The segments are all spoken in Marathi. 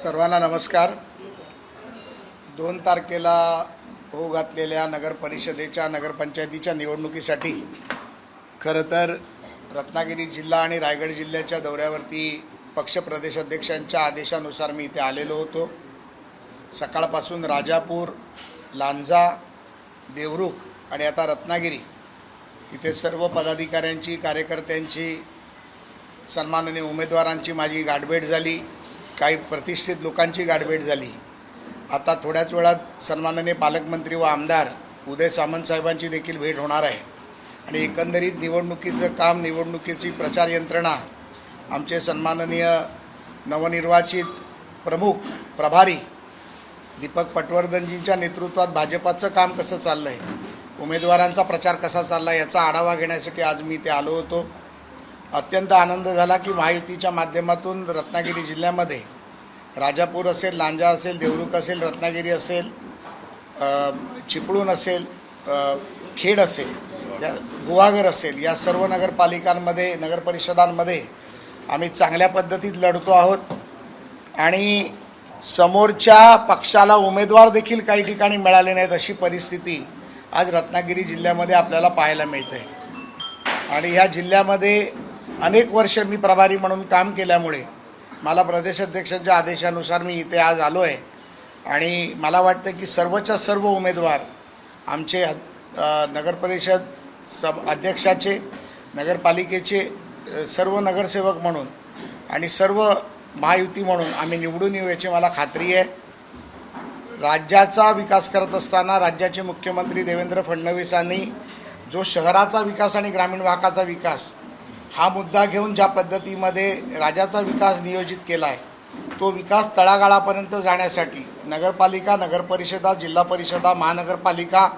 सर्वांना नमस्कार. दोन तारखेला होऊ घातलेल्या नगरपरिषदेच्या नगरपंचायतीच्या निवडणुकीसाठी खरं तर रत्नागिरी जिल्हा आणि रायगड जिल्ह्याच्या दौऱ्यावरती पक्ष प्रदेशाध्यक्षांच्या आदेशानुसार मी इथे आलेलो होतो. सकाळपासून राजापूर लांजा देवरुख आणि आता रत्नागिरी इथे सर्व पदाधिकाऱ्यांची कार्यकर्त्यांची सन्माननीय उमेदवारांची माझी गाठभेट झाली. काही प्रतिष्ठित लोकांची गाठभेट झाली. आता थोड्याच वेळात सन्माननीय पालकमंत्री व आमदार उदय सामंत साहेबांची देखील भेट होणार आहे. आणि एकंदरीत निवडणुकीचं काम निवडणुकीची प्रचार यंत्रणा आमचे सन्माननीय नवनिर्वाचित प्रमुख प्रभारी दीपक पटवर्धनजींच्या नेतृत्वात भाजपाचं काम कसं चाललं आहे उमेदवारांचा प्रचार कसा चालला आहे याचा आढावा घेण्यासाठी आज मी इथे आलो होतो. अत्यंत आनंद झाला की महायुतीच्या माध्यमातून रत्नागिरी जिल्ह्यामध्ये राजापूर असेल लांजा असेल देवरुख असेल रत्नागिरी असेल चिपळूण असेल खेड असेल या गुहागर असेल या सर्व नगरपालिकांमध्ये नगरपरिषदांमध्ये आम्ही चांगल्या पद्धतीत लढतो आहोत. आणि समोरच्या पक्षाला उमेदवार देखील काही ठिकाणी मिळाले नाहीत अशी परिस्थिती आज रत्नागिरी जिल्ह्यामध्ये आपल्याला पाहायला मिळते. आणि ह्या जिल्ह्यामध्ये अनेक वर्ष मी प्रभारी म्हणून काम केल्यामुळे मला प्रदेशाध्यक्षांच्या आदेशानुसार मी इथे आज आलो आहे आणि मला वाटतं की सर्वच्या सर्व उमेदवार आमचे नगरपरिषद सब अध्यक्षाचे नगरपालिकेचे सर्व नगरसेवक म्हणून आणि सर्व महायुती म्हणून आम्ही निवडून येऊ याची मला खात्री आहे. राज्याचा विकास करत असताना राज्याचे मुख्यमंत्री देवेंद्र फडणवीसांनी जो शहराचा विकास आणि ग्रामीण भागाचा विकास हा मुद्दा घेऊन ज्या पद्धतीमध्ये राज्याचा विकास नियोजित केला आहे तो विकास तळागाळापर्यंत जाण्यासाठी नगरपालिका नगरपरिषदा जिल्हा परिषदा महानगरपालिका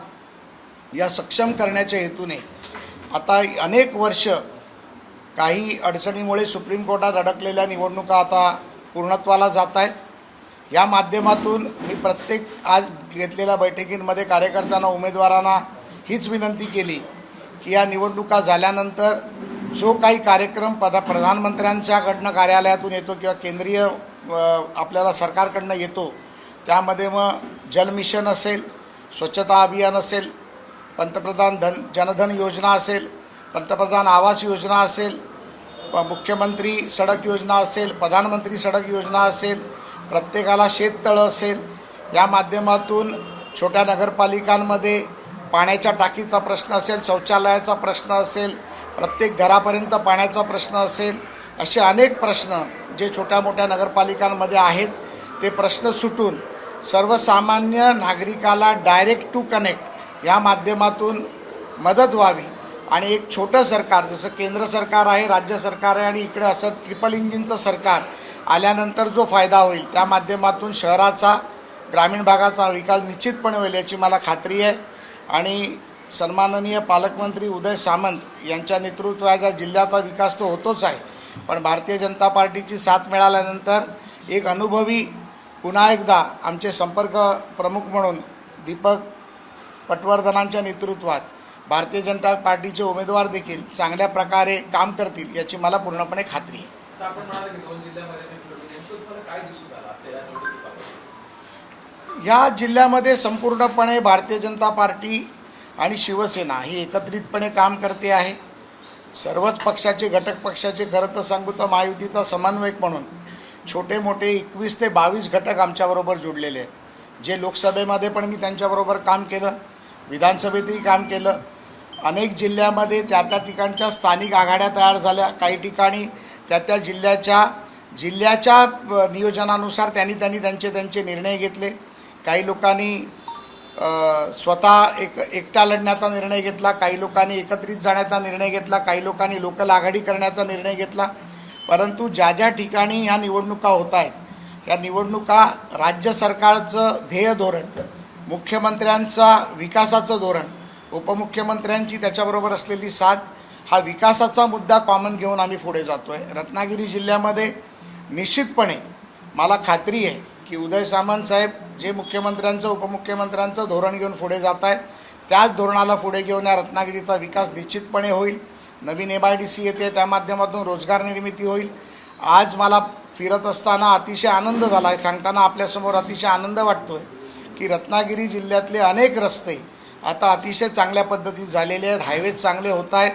या सक्षम करण्याच्या हेतूने आता अनेक वर्ष काही अडचणीमुळे सुप्रीम कोर्टात अडकलेल्या निवडणुका आता पूर्णत्वाला जात आहेत. या माध्यमातून मी प्रत्येक आज घेतलेल्या बैठकींमध्ये कार्यकर्त्यांना उमेदवारांना हीच विनंती केली की या निवडणुका झाल्यानंतर जो काही कार्यक्रम पदा प्रधानमंत्र्यांच्याकडनं कार्यालयातून येतो किंवा केंद्रीय आपल्याला सरकारकडनं येतो त्यामध्ये मग जलमिशन असेल स्वच्छता अभियान असेल पंतप्रधान धन जनधन योजना असेल पंतप्रधान आवास योजना असेल प- मुख्यमंत्री सडक योजना असेल प्रधानमंत्री सडक योजना असेल प्रत्येकाला शेततळं असेल या माध्यमातून छोट्या नगरपालिकांमध्ये पाण्याच्या टाकीचा प्रश्न असेल शौचालयाचा प्रश्न असेल प्रत्येक घरापर्यंत पाण्याचा प्रश्न असेल असे अनेक प्रश्न जे छोट्या मोठ्या नगरपालिकांमध्ये आहेत ते प्रश्न सुटून सर्वसामान्य नागरिकाला डायरेक्ट टू कनेक्ट या माध्यमातून मदत व्हावी. आणि एक छोटं सरकार जसं केंद्र सरकार आहे राज्य सरकार आहे आणि इकडे असं ट्रिपल इंजिनचं सरकार आल्यानंतर जो फायदा होईल त्या माध्यमातून शहराचा ग्रामीण भागाचा विकास निश्चितपणे होईल याची मला खात्री आहे. आणि सन्माननीय पालकमंत्री उदय सामंत यांच्या नेतृत्वाच्या जिल्ह्याचा विकास तो होतोच आहे पण भारतीय जनता पार्टीची साथ मिळाल्यानंतर एक अनुभवी पुन्हा एकदा आमचे संपर्क प्रमुख म्हणून दीपक पटवर्धनांच्या नेतृत्वात भारतीय जनता पार्टीचे उमेदवार देखील चांगल्या प्रकारे काम करतील याची मला पूर्णपणे खात्री आहे. या जिल्ह्यामध्ये संपूर्णपणे भारतीय जनता पार्टी आणि शिवसेना ही एकत्रितपणे काम करते आहे. सर्वच पक्षाचे घटक पक्षाचे खरं तर सांगू तर महायुतीचा समन्वयक म्हणून छोटे मोठे एकवीस ते बावीस घटक आमच्याबरोबर जोडलेले आहेत. जे लोकसभेमध्ये पण मी त्यांच्याबरोबर काम केलं विधानसभेतही काम केलं. अनेक जिल्ह्यामध्ये त्या त्या ठिकाणच्या स्थानिक आघाड्या तयार झाल्या. काही ठिकाणी त्या त्या जिल्ह्याच्या जिल्ह्याच्या नियोजनानुसार त्यांनी त्यांनी त्यांचे त्यांचे निर्णय घेतले. काही लोकांनी स्वतः एक एकटा लढण्याचा निर्णय घेतला काही लोकांनी एकत्रित जाण्याचा निर्णय घेतला काही लोकांनी लोकल आघाडी करण्याचा निर्णय घेतला. परंतु ज्या ज्या ठिकाणी ह्या निवडणुका होत आहेत या निवडणुका राज्य सरकारचं ध्येय धोरण मुख्यमंत्र्यांचा विकासाचं धोरण उपमुख्यमंत्र्यांची त्याच्याबरोबर असलेली साथ हा विकासाचा मुद्दा कॉमन घेऊन आम्ही पुढे जातो आहे रत्नागिरी जिल्ह्यामध्ये निश्चितपणे मला खात्री आहे की उदय सामंत साहेब जे मुख्यमंत्र्यांचं उपमुख्यमंत्र्यांचं धोरण घेऊन पुढे जात आहेत त्याच धोरणाला पुढे घेऊन या रत्नागिरीचा विकास निश्चितपणे होईल. नवीन एम आय डी सी येते त्या माध्यमातून रोजगार निर्मिती होईल. आज मला फिरत असताना अतिशय आनंद झाला आहे सांगताना आपल्यासमोर अतिशय आनंद वाटतो आहे की रत्नागिरी जिल्ह्यातले अनेक रस्ते आता अतिशय चांगल्या पद्धतीत झालेले आहेत हायवेज चांगले होत आहेत.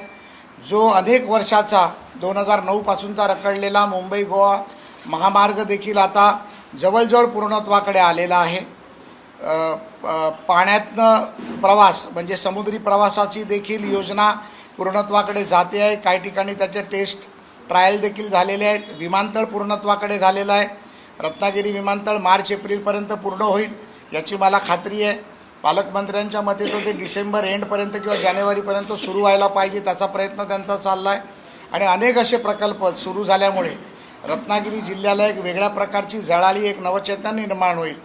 जो अनेक वर्षाचा दोन हजार नऊपासूनचा रखडलेला मुंबई गोवा महामार्ग देखील आता जवळजवळ पूर्णत्वाकडे आलेला आहे. पाण्यातनं प्रवास म्हणजे समुद्री प्रवासाची देखील योजना पूर्णत्वाकडे जाते आहे. काही ठिकाणी त्याचे टेस्ट ट्रायल देखील झालेले आहेत. विमानतळ पूर्णत्वाकडे झालेलं आहे. रत्नागिरी विमानतळ मार्च एप्रिलपर्यंत पूर्ण होईल याची मला खात्री आहे. पालकमंत्र्यांच्या मते तर ते डिसेंबर एंडपर्यंत किंवा जानेवारीपर्यंत सुरू व्हायला पाहिजे त्याचा प्रयत्न त्यांचा चालला आहे आणि अनेक असे प्रकल्प सुरू झाल्यामुळे रत्नागिरी जिल्ह्याला एक वेगळ्या प्रकारची झळाळी एक नवचैतन्य निर्माण होईल.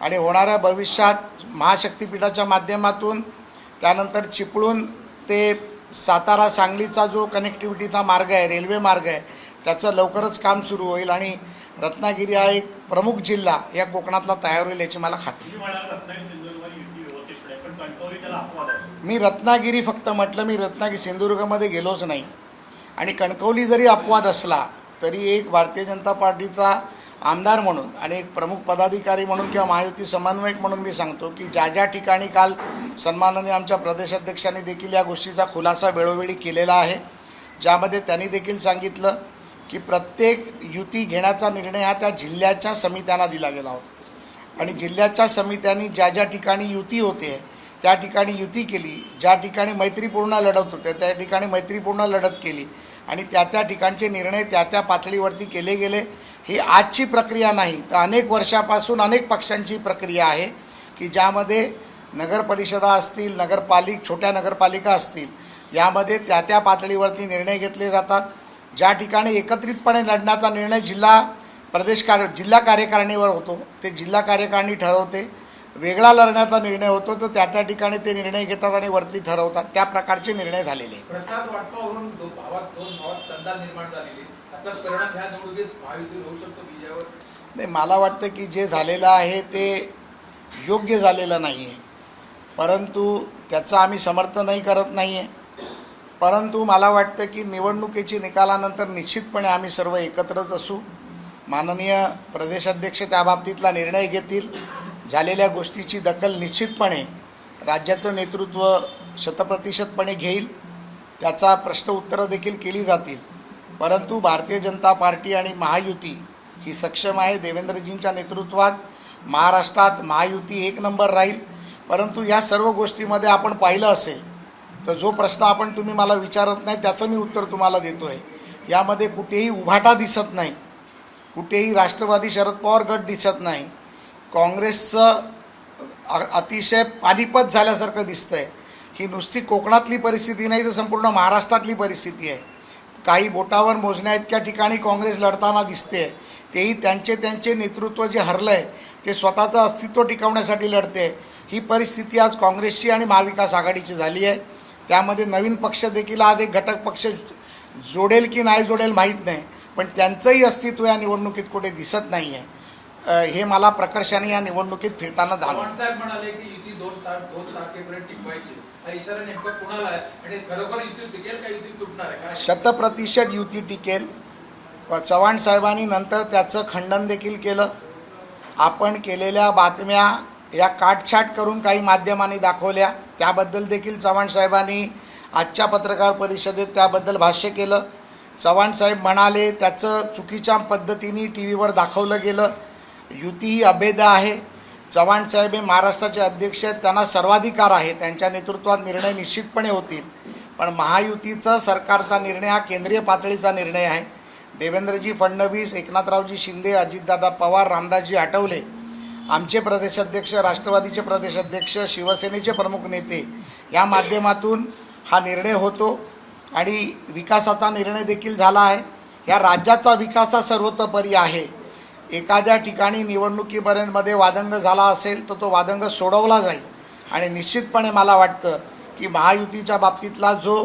आणि होणाऱ्या भविष्यात महाशक्तिपीठाच्या माध्यमातून त्यानंतर चिपळूण ते सातारा सांगलीचा जो कनेक्टिव्हिटीचा मार्ग आहे रेल्वे मार्ग आहे त्याचं लवकरच काम सुरू होईल आणि रत्नागिरी हा एक प्रमुख जिल्हा या कोकणातला तयार होईल याची मला खात्री. मी रत्नागिरी फक्त म्हटलं मी रत्नागिरी सिंधुदुर्गमध्ये गेलोच नाही. आणि कणकवली जरी अपवाद असला तरी एक भारतीय जनता पार्टीचा आमदार म्हणून आणि एक प्रमुख पदाधिकारी म्हणून किंवा महायुती समन्वयक म्हणून मी सांगतो की ज्या ज्या ठिकाणी काल सन्माननीय आमच्या प्रदेशाध्यक्षांनी देखील या गोष्टीचा खुलासा वेळोवेळी केलेला आहे ज्यामध्ये त्यांनी देखील सांगितलं की प्रत्येक युती घेण्याचा निर्णय हा त्या जिल्ह्याच्या समित्यांना दिला गेला होता. आणि जिल्ह्याच्या समित्यांनी ज्या ज्या ठिकाणी युती होते त्या ठिकाणी युती केली ज्या ठिकाणी मैत्रीपूर्ण लढत होते त्या ठिकाणी मैत्रीपूर्ण लढत केली आणि त्या त्या ठिकाणचे निर्णय त्या त्या पातळीवरती केले गेले. ही आजची प्रक्रिया नाही तर अनेक वर्षापासून अनेक पक्षांची प्रक्रिया आहे की ज्यामध्ये नगरपरिषदा असतील नगरपालिक छोट्या नगरपालिका असतील यामध्ये त्या त्या पातळीवरती निर्णय घेतले जातात. ज्या ठिकाणी एकत्रितपणे लढण्याचा निर्णय जिल्हा प्रदेश कार्य जिल्हा कार्यकारिणीवर होतो ते जिल्हा कार्यकारिणी ठरवते. वेगळा लढण्याचा निर्णय होतो तर त्या त्या ठिकाणी ते निर्णय घेतात आणि वरती ठरवतात. त्या प्रकारचे निर्णय झालेले नाही मला वाटतं की जे झालेलं आहे ते योग्य झालेलं नाही आहे परंतु त्याचं आम्ही समर्थनही करत नाही आहे परंतु मला वाटतं की निवडणुकीची निकालानंतर निश्चितपणे आम्ही सर्व एकत्रच असू. माननीय प्रदेशाध्यक्ष त्या बाबतीतला निर्णय घेतील. झालेल्या गोष्टीची दखल निश्चितपणे राज्याचं नेतृत्व शतप्रतिशतपणे घेईल त्याचा प्रश्न उत्तरं देखील केली जातील. परंतु भारतीय जनता पार्टी आणि महायुती ही सक्षम आहे देवेंद्रजींच्या नेतृत्वात. महाराष्ट्रात महायुती एक नंबर राहील. परंतु या सर्व गोष्टीमध्ये आपण पाहिलं असेल तर जो प्रश्न आपण तुम्ही मला विचारत नाही त्याचं मी उत्तर तुम्हाला देतो आहे यामध्ये कुठेही उभाटा दिसत नाही. कुठेही राष्ट्रवादी शरद पवार गट दिसत नाही. काँग्रेसचं अतिशय पानिपत झाल्यासारखं दिसतं आहे ही नुसती कोकणातली परिस्थिती नाही तर संपूर्ण महाराष्ट्रातली परिस्थिती आहे. काही बोटावर मोजण्या इतक्या ठिकाणी काँग्रेस लढताना दिसते. तेही त्यांचे त्यांचे नेतृत्व जे हरलं आहे ते स्वतःचं अस्तित्व टिकवण्यासाठी लढते. ही परिस्थिती आज काँग्रेसची आणि महाविकास आघाडीची झाली आहे. त्यामध्ये नवीन पक्ष देखील आज एक घटक पक्ष जोडेल की नाही जोडेल माहीत नाही. पण त्यांचंही अस्तित्व या निवडणुकीत कुठे दिसत नाही आहे हे मला प्रकर्षाने या निवडणुकीत फिरताना म्हणाले की युती दोन तार तारखेपर्यंत टिकवायची. शतप्रतिशत युती टिकेल. चव्हाण साहेबांनी नंतर त्याचं खंडन देखील केलं. आपण केलेल्या बातम्या या काटछाट करून काही माध्यमांनी दाखवल्या. त्याबद्दल देखील चव्हाण साहेबांनी आजच्या पत्रकार परिषदेत त्याबद्दल भाष्य केलं. चव्हाण साहेब म्हणाले त्याचं चुकीच्या पद्धतीने टी व्हीवर दाखवलं गेलं. युती ही अभेद आहे. चव्हाण साहेब हे महाराष्ट्राचे अध्यक्ष आहेत. त्यांना सर्वाधिकार आहे. त्यांच्या नेतृत्वात निर्णय निश्चितपणे होतील. पण महायुतीचा सरकारचा निर्णय हा केंद्रीय पातळीचा निर्णय आहे. देवेंद्रजी फडणवीस एकनाथरावजी शिंदे अजितदादा पवार रामदासजी आठवले आमचे प्रदेशाध्यक्ष राष्ट्रवादीचे प्रदेशाध्यक्ष शिवसेनेचे प्रमुख नेते या माध्यमातून हा निर्णय होतो आणि विकासाचा निर्णय देखील झाला आहे. या राज्याचा विकास हा सर्वतोपरी आहे. एखाद्या ठिकाणी निवडणुकीपर्यंतमध्ये वादंग झाला असेल तर तो वादंग सोडवला जाईल. आणि निश्चितपणे मला वाटतं की महायुतीच्या बाबतीतला जो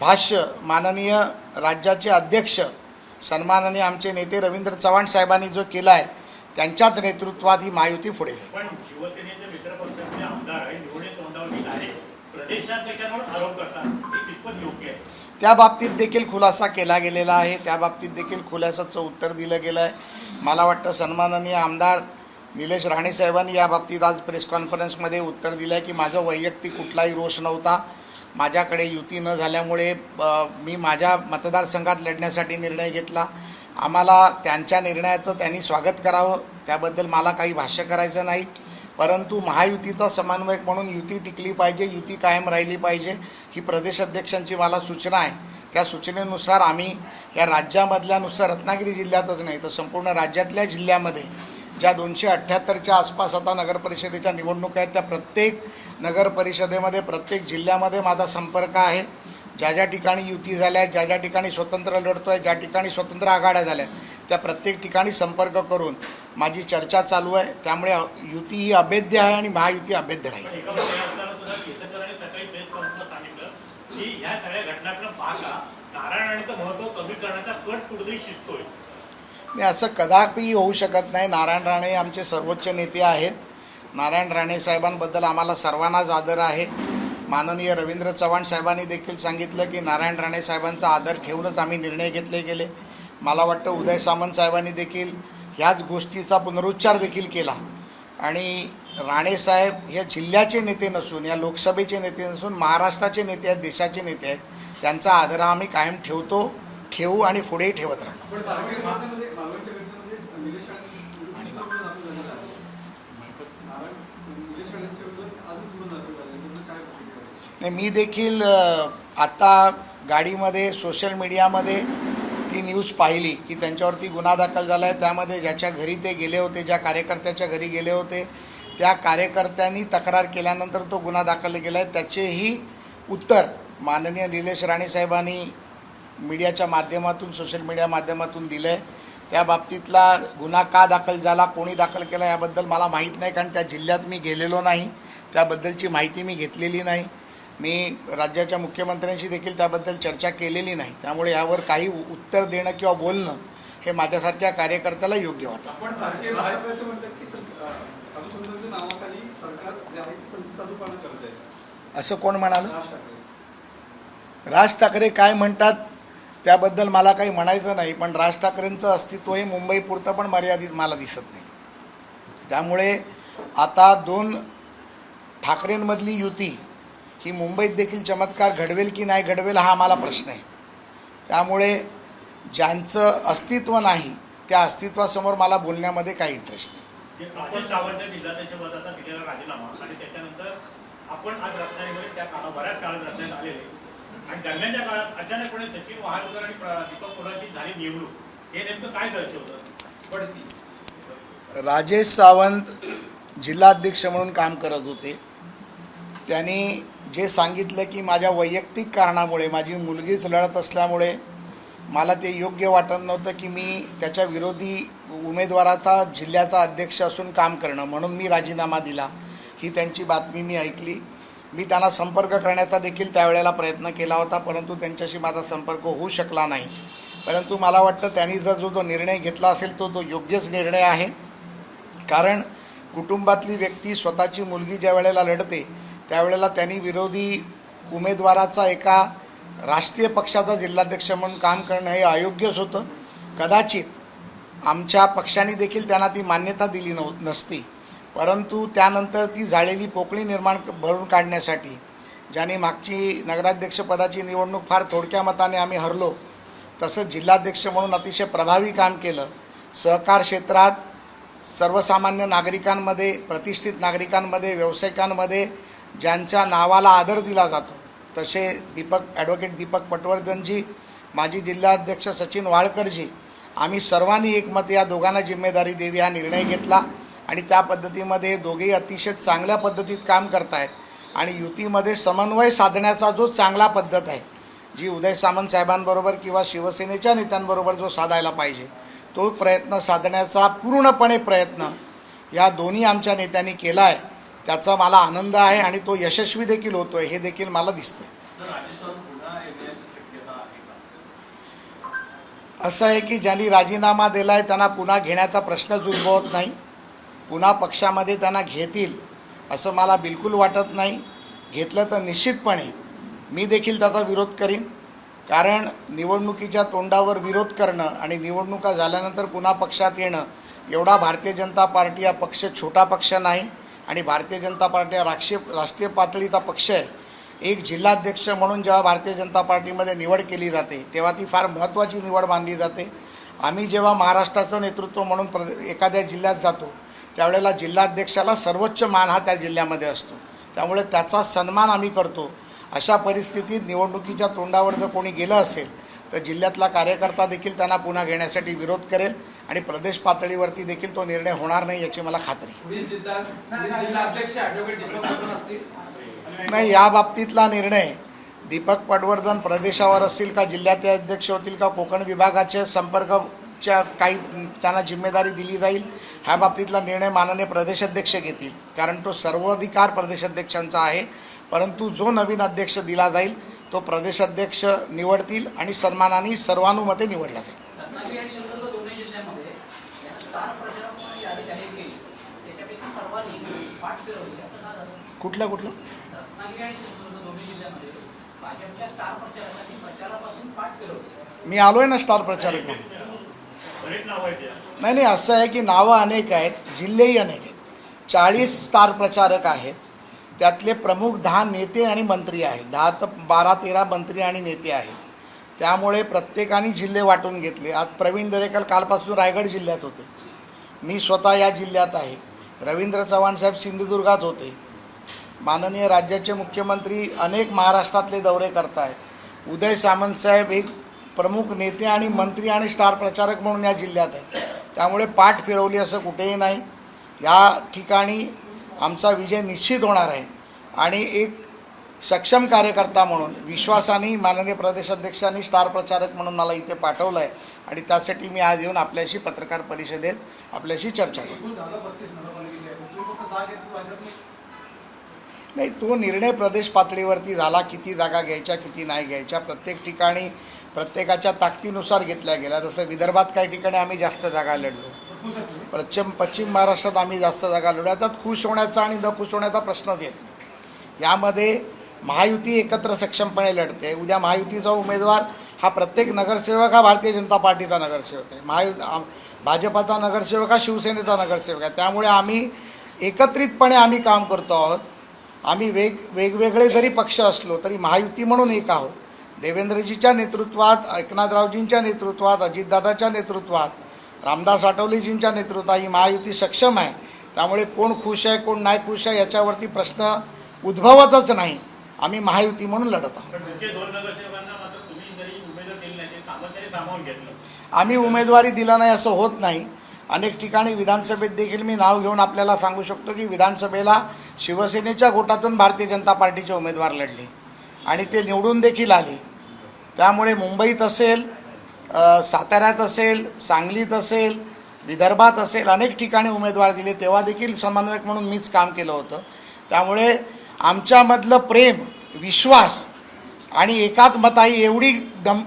भाष्य माननीय राज्याचे अध्यक्ष सन्माननीय आमचे नेते रवींद्र चव्हाण साहेबांनी जो केला आहे त्यांच्याच नेतृत्वात ही महायुती पुढे जाईल. त्या बाबतीत देखील खुलासा केला गेलेला आहे. त्या बाबतीत देखील खुलासाचं उत्तर दिलं गेलं आहे मला वाटतं सन्माननीय आमदार निलेश राणेसाहेबांनी या बाबतीत आज प्रेस कॉन्फरन्समध्ये उत्तर दिलं आहे की माझं वैयक्तिक कुठलाही रोष नव्हता. माझ्याकडे युती न झाल्यामुळे मी माझ्या मतदारसंघात लढण्यासाठी निर्णय घेतला. आम्हाला त्यांच्या निर्णयाचं त्यांनी स्वागत करावं त्याबद्दल मला काही भाष्य करायचं नाही. परंतु महायुतीचा समन्वयक म्हणून युती टिकली पाहिजे युती कायम राहिली पाहिजे ही प्रदेशाध्यक्षांची मला सूचना आहे. त्या सूचनेनुसार आम्ही या राज्यामधल्यानुसार रत्नागिरी जिल्ह्यातच नाही तर संपूर्ण राज्यातल्या जिल्ह्यामध्ये ज्या दोनशे अठ्ठ्याहत्तरच्या आसपास आता नगरपरिषदेच्या निवडणुका आहेत त्या प्रत्येक नगरपरिषदेमध्ये प्रत्येक जिल्ह्यामध्ये माझा संपर्क आहे. ज्या ज्या ठिकाणी युती झाल्या आहेत ज्या ज्या ठिकाणी स्वतंत्र लढतो आहे ज्या ठिकाणी स्वतंत्र आघाड्या झाल्या आहेत त्या प्रत्येक ठिकाणी संपर्क करून माझी चर्चा चालू आहे. त्यामुळे युती ही अभेद्य आहे आणि महायुती अभेद्य राहील. ह्या सगळ्या घटनाक्रम पाहता नारायण महत्त्व कमी करण्याचा कट कुठेतरी शिजतोय नाही असं कदापि होऊ शकत नाही. नारायण राणे आमचे सर्वोच्च नेते आहेत. नारायण राणे साहेबांबद्दल आम्हाला सर्वांनाच आदर आहे. माननीय रवींद्र चव्हाण साहेबांनी देखील सांगितलं की नारायण राणे साहेबांचा आदर ठेवूनच आम्ही निर्णय घेतले गेले. मला वाटतं उदय सामंत साहेबांनी देखील ह्याच गोष्टीचा पुनरुच्चार देखील केला. आणि राणेसाहेब हे जिल्ह्याचे नेते नसून या लोकसभेचे नेते नसून महाराष्ट्राचे नेते आहेत देशाचे नेते आहेत. त्यांचा आदर आम्ही कायम ठेवतो ठेवू आणि पुढेही ठेवत राहू पण सारखे मा- मालवणच्या घटनेमध्ये निलेश राणे आणि विरुद्ध गुन्हा दाखल झालेला आहे. नारायण निलेश राणेंच्या विरोधात आजच गुन्हा दाखल झाला आहे. त्याचं काय प्रतिक्रिया आहे? नाही मी देखील आत्ता गाडीमध्ये सोशल मीडियामध्ये ती न्यूज पाहिली की त्यांच्यावरती गुन्हा दाखल झाला आहे त्यामध्ये ज्याच्या घरी ते गेले होते ज्या कार्यकर्त्याच्या घरी गेले होते त्या कार्यकर्त्यांनी तक्रार केल्यानंतर तो गुन्हा दाखल केला आहे त्याचेही उत्तर माननीय निलेश राणे साहेबांनी मीडियाच्या माध्यमातून सोशल मीडिया माध्यमातून दिलं आहे त्या बाबतीतला गुन्हा का दाखल झाला कोणी दाखल केला याबद्दल मला माहीत नाही कारण त्या जिल्ह्यात मी गेलेलो नाही. त्याबद्दलची माहिती मी घेतलेली नाही. मी राज्याच्या मुख्यमंत्र्यांशी देखील त्याबद्दल चर्चा केलेली नाही. त्यामुळे यावर काही उत्तर देणं किंवा बोलणं हे माझ्यासारख्या कार्यकर्त्याला योग्य वाटतं असं कोण म्हणालं? राज ठाकरे काय म्हणतात त्याबद्दल मला काही म्हणायचं नाही पण राज ठाकरेंचं अस्तित्व हे मुंबईपुरतं पण मर्यादित मला दिसत नाही. त्यामुळे आता दोन ठाकरेंमधली युती ही मुंबईत देखील चमत्कार घडवेल की नाही घडवेल हा आम्हाला प्रश्न आहे. त्यामुळे ज्यांचं अस्तित्व नाही त्या अस्तित्वासमोर मला बोलण्यामध्ये काही इंटरेस्ट नाही. आपण आज रत्नागिरीमध्ये त्या काळा बऱ्याच काळात रत्नागिरीत आलेले आणि दरम्यानच्या काळात अचानकपणे सचिन वाहनकर आणि दीपक कोडाची झाली निवडणूक हे नेमकं काय दर्शवतं? राजेश सावंत जिल्हाध्यक्ष म्हणून काम करत होते. त्यांनी जे सांगितलं की माझ्या वैयक्तिक कारणामुळे माझी मुलगीच लढत असल्यामुळे मला ते योग्य वाटत नव्हतं की मी त्याच्या विरोधी उमेदवाराचा जिल्ह्याचा अध्यक्ष असून काम करणं. म्हणून मी राजीनामा दिला. ही त्यांची बातमी मी ऐकली. मी त्यांना संपर्क करण्याचा देखील त्यावेळेला प्रयत्न केला होता परंतु त्यांच्याशी माझा संपर्क होऊ शकला नाही. परंतु मला वाटतं त्यांनी जर जो तो निर्णय घेतला असेल तो तो योग्यच निर्णय आहे. कारण कुटुंबातली व्यक्ती स्वतःची मुलगी ज्या वेळेला लढते त्यावेळेला त्यांनी विरोधी उमेदवाराचा एका राष्ट्रीय पक्षाचा जिल्हाध्यक्ष म्हणून काम करणं हे अयोग्यच होतं. कदाचित आमच्या पक्षाने देखील त्यांना ती मान्यता दिली नव नसती. परंतु त्यानंतर ती झालेली पोकळी निर्माण भरून काढण्यासाठी ज्याने मागची नगराध्यक्षपदाची निवडणूक फार थोडक्या मताने आम्ही हरलो तसं जिल्हाध्यक्ष म्हणून अतिशय प्रभावी काम केलं. सहकार क्षेत्रात सर्वसामान्य नागरिकांमध्ये प्रतिष्ठित नागरिकांमध्ये व्यावसायिकांमध्ये ज्यांच्या नावाला आदर दिला जातो तसे दीपक ॲडव्होकेट दीपक पटवर्धनजी माजी जिल्हाध्यक्ष सचिन वाळकरजी आम्ही सर्वांनी एकमत या दोघांना जिम्मेदारी देवी हा निर्णय घेतला. आणि त्या पद्धतीमध्ये दोघेही अतिशय चांगल्या पद्धतीत काम करतायत. आणि युतीमध्ये समन्वय साधण्याचा जो चांगला पद्धत आहे जी उदय सामंत साहेबांबरोबर किंवा शिवसेनेच्या नेत्यांबरोबर जो साधायला पाहिजे तो प्रयत्न साधण्याचा पूर्णपणे प्रयत्न या दोन्ही आमच्या नेत्यांनी केला आहे. त्याचा मला आनंद आहे आणि तो यशस्वी देखील होतो आहे हे देखील मला दिसतं असं आहे की ज्यांनी राजीनामा दिला आहे त्यांना पुन्हा घेण्याचा प्रश्नच उद्भवत नाही. पुन्हा पक्षामध्ये त्यांना घेतील असं मला बिलकुल वाटत नाही. घेतलं तर निश्चितपणे मी देखील त्याचा विरोध करीन. कारण निवडणुकीच्या तोंडावर विरोध करणं आणि निवडणुका झाल्यानंतर पुन्हा पक्षात येणं एवढा भारतीय जनता पार्टी हा पक्ष छोटा पक्ष नाही आणि भारतीय जनता पार्टी हा राष्ट्रीय राष्ट्रीय पातळीचा पक्ष आहे. एक जिल्हाध्यक्ष म्हणून जेव्हा भारतीय जनता पार्टीमध्ये निवड केली जाते तेव्हा ती फार महत्त्वाची निवड मानली जाते. आम्ही जेव्हा महाराष्ट्राचं नेतृत्व म्हणून प्र एखाद्या जिल्ह्यात जातो त्यावेळेला जिल्हाध्यक्षाला सर्वोच्च मान हा त्या जिल्ह्यामध्ये असतो. त्यामुळे त्याचा सन्मान आम्ही करतो. अशा परिस्थितीत निवडणुकीच्या तोंडावर जर कोणी गेलं असेल तर जिल्ह्यातला कार्यकर्ता देखील त्यांना पुन्हा घेण्यासाठी विरोध करेल आणि प्रदेश पातळीवरती देखील तो निर्णय होणार नाही याची मला खात्री. नाही या बाबतीतला निर्णय दीपक पटवर्धन प्रदेशावर असतील का जिल्ह्याचे अध्यक्ष होतील का कोकण विभागाचे च्या काही त्यांना जिम्मेदारी दिली जाईल ह्या बाबतीतला निर्णय माननीय प्रदेशाध्यक्ष घेतील. कारण तो सर्वाधिकार प्रदेशाध्यक्षांचा आहे. परंतु जो नवीन अध्यक्ष दिला जाईल तो प्रदेशाध्यक्ष निवडतील आणि सन्मानाने सर्वानुमते निवडला जाईल. कुठलं कुठलं? मी आलोय ना स्टार प्रचारक म्हणून बरेच नाव आहेत या नाही नाही असं आहे की नावं अनेक आहेत जिल्हेही अनेक आहेत. चाळीस स्टार प्रचारक आहेत. त्यातले प्रमुख दहा नेते आणि मंत्री आहेत. दहा तर बारा तेरा मंत्री आणि नेते आहेत. त्यामुळे प्रत्येकाने जिल्हे वाटून घेतले. आज प्रवीण दरेकर कालपासून रायगड जिल्ह्यात होते. मी स्वतः या जिल्ह्यात आहे. रवींद्र चव्हाण साहेब सिंधुदुर्गात होते. माननीय राज्याचे मुख्यमंत्री अनेक महाराष्ट्रातले दौरे करतायत. उदय सामंत साहेब एक प्रमुख नेते आणि मंत्री आणि स्टार प्रचारक म्हणून या जिल्ह्यात आहेत. त्यामुळे पाठ फिरवली असं कुठेही नाही. या ठिकाणी आमचा विजय निश्चित होणार आहे. आणि एक सक्षम कार्यकर्ता म्हणून विश्वासाने माननीय प्रदेशाध्यक्षांनी स्टार प्रचारक म्हणून मला इथे पाठवलं आहे आणि त्यासाठी मी आज येऊन आपल्याशी पत्रकार परिषदेत आपल्याशी चर्चा करतो नाही तो निर्णय प्रदेश पातळीवरती झाला किती जागा घ्यायच्या किती नाही घ्यायच्या प्रत्येक ठिकाणी प्रत्येकाच्या ताकदीनुसार घेतल्या गेल्या. जसं विदर्भात काही ठिकाणी आम्ही जास्त जागा लढलो. पश्चिम पश्चिम महाराष्ट्रात आम्ही जास्त जागा लढलो. त्यात खुश होण्याचा आणि न खुश होण्याचा प्रश्नच येत नाही. यामध्ये महायुती एकत्र सक्षमपणे लढते. उद्या महायुतीचा उमेदवार हा प्रत्येक नगरसेवक हा भारतीय जनता पार्टीचा नगरसेवक आहे. महायु भाजपाचा नगरसेवक हा शिवसेनेचा नगरसेवक आहे. त्यामुळे आम्ही एकत्रितपणे आम्ही काम करतो आहोत. आम्ही वेग वेगवेगळे जरी पक्ष असलो तरी महायुती म्हणून एक आहोत. देवेंद्रजीच्या नेतृत्वात एकनाथरावजींच्या नेतृत्वात अजितदादाच्या नेतृत्वात रामदास आठवलेजींच्या नेतृत्वात ही महायुती सक्षम आहे. त्यामुळे कोण खुश आहे कोण नाही खुश आहे याच्यावरती प्रश्न उद्भवतच नाही. आम्ही महायुती म्हणून लढत आहोत. आम्ही उमेदवारी दिला नाही असं होत नाही. अनेक ठिकाणी विधानसभेत देखील मी नाव घेऊन आपल्याला सांगू शकतो की विधानसभेला शिवसेनेच्या गोटातून भारतीय जनता पार्टीचे उमेदवार लढले आणि ते निवडून देखील आले. त्यामुळे मुंबईत असेल साताऱ्यात असेल सांगलीत असेल विदर्भात असेल अनेक ठिकाणी उमेदवार दिले. तेव्हा देखील समन्वयक म्हणून मीच काम केलं होतं. त्यामुळे आमच्यामधलं प्रेम विश्वास आणि एकात्मताई एवढी गम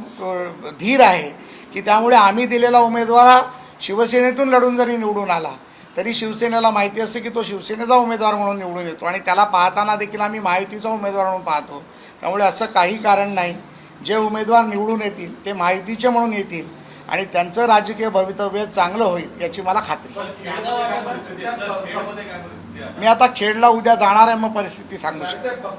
धीर आहे की त्यामुळे आम्ही दिलेला उमेदवार हा शिवसेनेतून लढून जरी निवडून आला तरी शिवसेनेला माहिती असते की तो शिवसेनेचा उमेदवार म्हणून निवडून येतो. आणि त्याला पाहताना देखील आम्ही महायुतीचा उमेदवार म्हणून पाहतो. त्यामुळे असं काही कारण नाही. जे उमेदवार निवडून येतील ते माहितीचे म्हणून येतील आणि त्यांचं राजकीय भवितव्य चांगलं होईल याची मला खात्री. मी आता खेळला उद्या जाणार आहे मग परिस्थिती सांगू शकतो.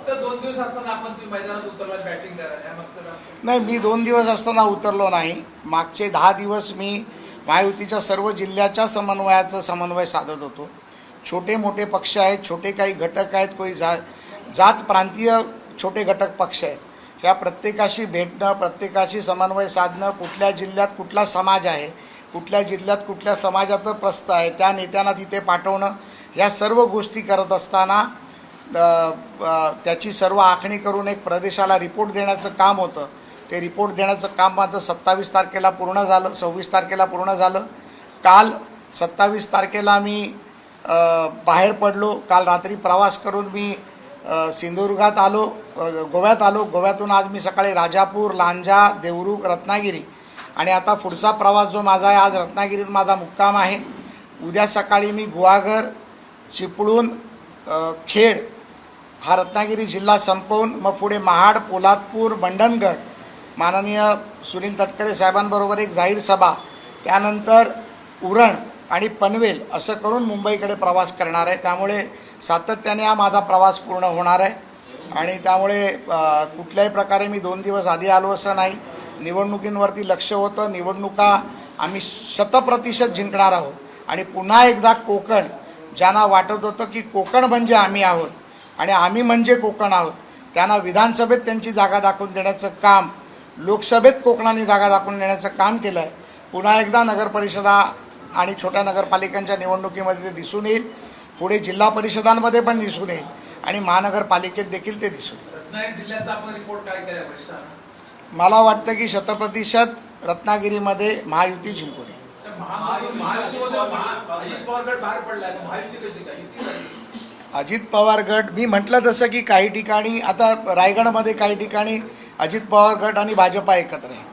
नाही मी दोन दिवस असताना उतरलो नाही. मागचे दहा दिवस मी महायुतीच्या सर्व जिल्ह्याच्या समन्वयाचं समन्वय साधत होतो. छोटे मोठे पक्ष आहेत छोटे काही घटक आहेत कोणी जा जात प्रांतीय छोटे घटक पक्ष आहेत. ह्या प्रत्येकाशी भेटणं प्रत्येकाशी समन्वय साधणं कुठल्या जिल्ह्यात कुठला समाज आहे कुठल्या जिल्ह्यात कुठल्या समाजाचं प्रस्थ आहे त्या नेत्यांना तिथे पाठवणं या सर्व गोष्टी करत असताना त्याची सर्व आखणी करून एक प्रदेशाला रिपोर्ट देण्याचं काम होतं. ते रिपोर्ट देण्याचं काम माझं सत्तावीस तारखेला पूर्ण झालं सव्वीस तारखेला पूर्ण झालं. काल सत्तावीस तारखेला मी बाहेर पडलो काल रात्री प्रवास करून मी सिंधुदुर्गात आलो गोव्यात आलो. गोव्यातून आज मी सकाळी राजापूर लांजा देवरुख रत्नागिरी आणि आता पुढचा प्रवास जो माझा आहे आज रत्नागिरीत माझा मुक्काम आहे. उद्या सकाळी मी गुहागर चिपळूण खेड हा रत्नागिरी जिल्हा संपवून मग पुढे महाड पोलादपूर मंडणगड माननीय सुनील तटकरे साहेबांबरोबर एक जाहीर सभा त्यानंतर उरण आणि पनवेल असं करून मुंबईकडे प्रवास करणार आहे. त्यामुळे सातत्याने हा माझा प्रवास पूर्ण होणार आहे. आणि त्यामुळे कुठल्याही प्रकारे मी दोन दिवस आधी आलो असं नाही. निवडणुकींवरती लक्ष होतं. निवडणुका आम्ही शतप्रतिशत जिंकणार आहोत. आणि पुन्हा एकदा कोकण ज्यांना वाटत होतं की कोकण म्हणजे आम्ही आहोत आणि आम्ही म्हणजे कोकण आहोत त्यांना विधानसभेत त्यांची जागा दाखवून देण्याचं काम लोकसभेत कोकणाने जागा दाखवून देण्याचं काम केलं आहे पुन्हा एकदा नगरपरिषदा आणि छोट्या नगरपालिकांच्या निवडणुकीमध्ये ते दिसून येईल. पुढे जिल्हा परिषदांमध्ये पण दिसून येईल आणि महानगरपालिकेत देखील ते दिसून येईल. मला वाटतं की शतप्रतिशत रत्नागिरीमध्ये महायुती जिंकून येईल. अजित पवार गट मी म्हटलं तसं की काही ठिकाणी आता रायगडमध्ये काही ठिकाणी अजित पवार गट आणि भाजपा एकत्र आहे.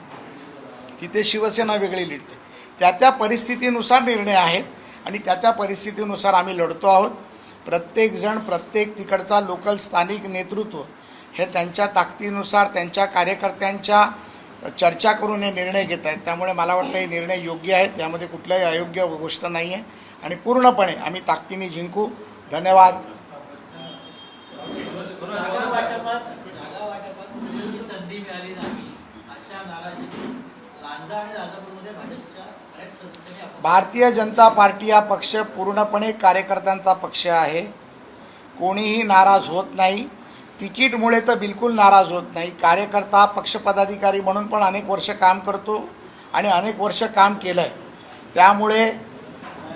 तिथे शिवसेना वेगळी लढते. त्या त्या परिस्थितीनुसार निर्णय आहेत. आणि त्या त्या परिस्थितीनुसार आम्ही लढतो आहोत. प्रत्येकजण प्रत्येक तिकडचा लोकल स्थानिक नेतृत्व हे त्यांच्या ताकदीनुसार त्यांच्या कार्यकर्त्यांच्या चर्चा करून हे निर्णय घेत आहेत. त्यामुळे मला वाटतं हे निर्णय योग्य आहेत. त्यामध्ये कुठल्याही अयोग्य गोष्ट नाही आहे आणि पूर्णपणे आम्ही ताकदीने जिंकू. धन्यवाद. संधी मिळाली नाही. अशा लांजा आणि राजापूरमध्ये भाजपच्या बऱ्याच सदस्यांनी आपण भारतीय जनता पार्टी हा पक्ष पूर्णपणे कार्यकर्त्यांचा पक्ष आहे. कोणीही नाराज होत नाही. तिकीटमुळे तर बिलकुल नाराज होत नाही. कार्यकर्ता पक्षपदाधिकारी म्हणून पण अनेक वर्ष काम करतो आणि अनेक वर्ष काम केलं आहे त्यामुळे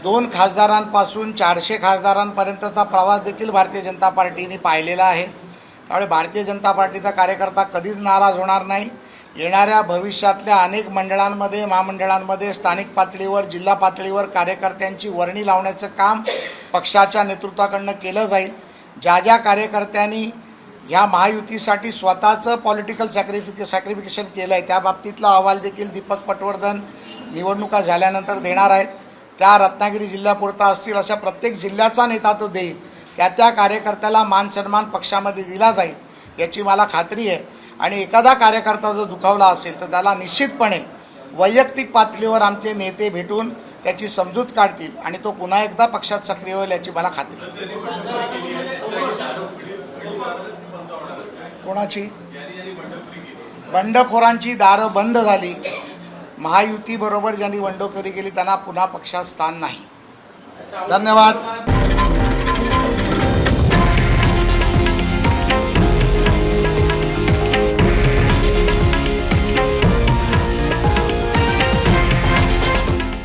दोन खासदारांपासून चारशे खासदारांपर्यंतचा प्रवास देखील भारतीय जनता पार्टीने पाहिलेला आहे. त्यामुळे भारतीय जनता पार्टीचा कार्यकर्ता कधीच नाराज होणार नाही. येणाऱ्या भविष्यातल्या अनेक मंडळांमध्ये महामंडळांमध्ये स्थानिक पातळीवर जिल्हा पातळीवर कार्यकर्त्यांची वर्णी लावण्याचं काम पक्षाच्या नेतृत्वाकडनं केलं जाईल. ज्या ज्या कार्यकर्त्यांनी ह्या महायुतीसाठी स्वतःचं पॉलिटिकल सॅक्रिफिके सॅक्रिफिकेशन केलं आहे त्या बाबतीतला अहवाल देखील दीपक पटवर्धन निवडणुका झाल्यानंतर देणार आहेत. त्या रत्नागिरी जिल्ह्यापुरता असतील अशा प्रत्येक जिल्ह्याचा नेता तो देईल. त्या त्या कार्यकर्त्याला मान सन्मान पक्षामध्ये दिला जाईल याची मला खात्री आहे. आणि एखादा कार्यकर्ता जो दुखावला असेल तर त्याला निश्चितपणे वैयक्तिक पातळीवर आमचे नेते भेटून त्याची समजूत काढतील आणि तो पुन्हा एकदा पक्षात सक्रिय होईल याची मला खात्री कोणाची? बंडखोरांची दारं बंद झाली. महायुतीबरोबर ज्यांनी बंडखोरी केली त्यांना पुन्हा पक्षात स्थान नाही. धन्यवाद.